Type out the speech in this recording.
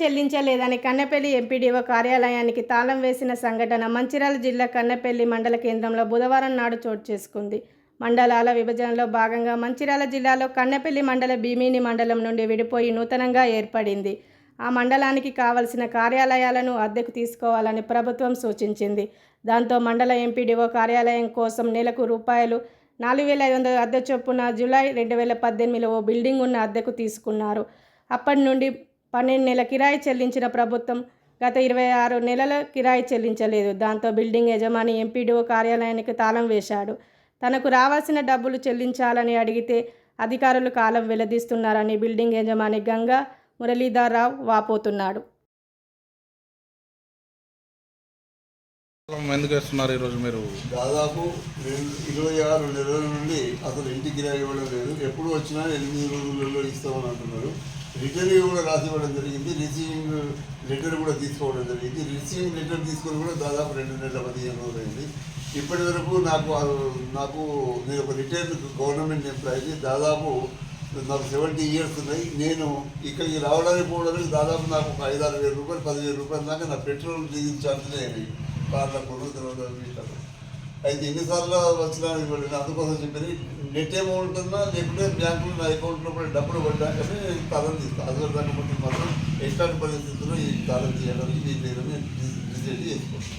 చెల్లించలేదని Kannapalli MPDO కార్యాలయానికి తాళం వేసిన సంఘటన మంచిర్యాల జిల్లా కన్నపల్లి మండల కేంద్రంలో బుధవారం నాడు చోటు చేసుకుంది. మండలాల విభజనలో భాగంగా మంచిర్యాల జిల్లాలో కన్నపల్లి మండల భీమిని మండలం నుండి విడిపోయి నూతనంగా ఏర్పడింది. ఆ మండలానికి కావలసిన కార్యాలయాలను అద్దెకు తీసుకోవాలని ప్రభుత్వం సూచించింది. దాంతో మండల ఎంపీడీఓ కార్యాలయం కోసం నెలకు రూపాయలు నాలుగు వేల ఐదు వందల అద్దె చొప్పున జూలై రెండు వేల పద్దెనిమిదిలో ఓ బిల్డింగ్ ఉన్న అద్దెకు తీసుకున్నారు. అప్పటి నుండి పన్నెండు నెలల కిరాయి చెల్లించిన ప్రభుత్వం గత ఇరవై ఆరు నెలల కిరాయి చెల్లించలేదు. దాంతో బిల్డింగ్ యజమాని ఎంపీడీఓ కార్యాలయానికి తాళం వేశాడు. తనకు రావాల్సిన డబ్బులు చెల్లించాలని అడిగితే అధికారులు కాలం వెల్లదీస్తున్నారని బిల్డింగ్ యజమాని గంగా మురళీధర్రావు వాపోతున్నాడు. ఎందుకు వేస్తున్నారు ఈరోజు మీరు? దాదాపు ఇరవై ఆరు నెలల నుండి అసలు ఇంటికి ఇవ్వడం లేదు. ఎప్పుడు వచ్చినా ఎనిమిది రోజులలో ఇస్తామని అంటున్నారు. రిటర్న్ కూడా రాసి ఇవ్వడం జరిగింది. రిసీవింగ్ లెటర్ కూడా తీసుకోవడం జరిగింది. రిసీవింగ్ లెటర్ తీసుకొని కూడా దాదాపు రెండు నెలల పదిహేను రోజులైంది. అయింది ఇప్పటి వరకు నాకు నాకు నేను ఒక రిటైర్డ్ గవర్నమెంట్ ఎంప్లాయీని దాదాపు నాకు సెవెంటీ ఇయర్స్ ఉన్నాయి. నేను ఇక్కడికి రావడానికి పోవడానికి దాదాపు నాకు ఒక ఐదు ఆరు వేల రూపాయలు పదివేల రూపాయల దాకా నా పెట్రోల్ డీజిల్ ఛార్జీలే అయినాయి. కార్ల కొను తర్వాత అయితే ఎన్నిసార్లు వచ్చినా అందుకోసం చెప్పి నెట్ అమౌంట్ ఉన్నా లేకుంటే బ్యాంకులో నా అకౌంట్లో కూడా డబ్బులు పడ్డాకనే నేను తాళం తీస్తాను అసలు దాన్ని బట్టి మాత్రం ఎట్లాంటి పరిస్థితుల్లో ఈ తాళం చేయడానికి లేదని డిసైడ్ చేసుకోండి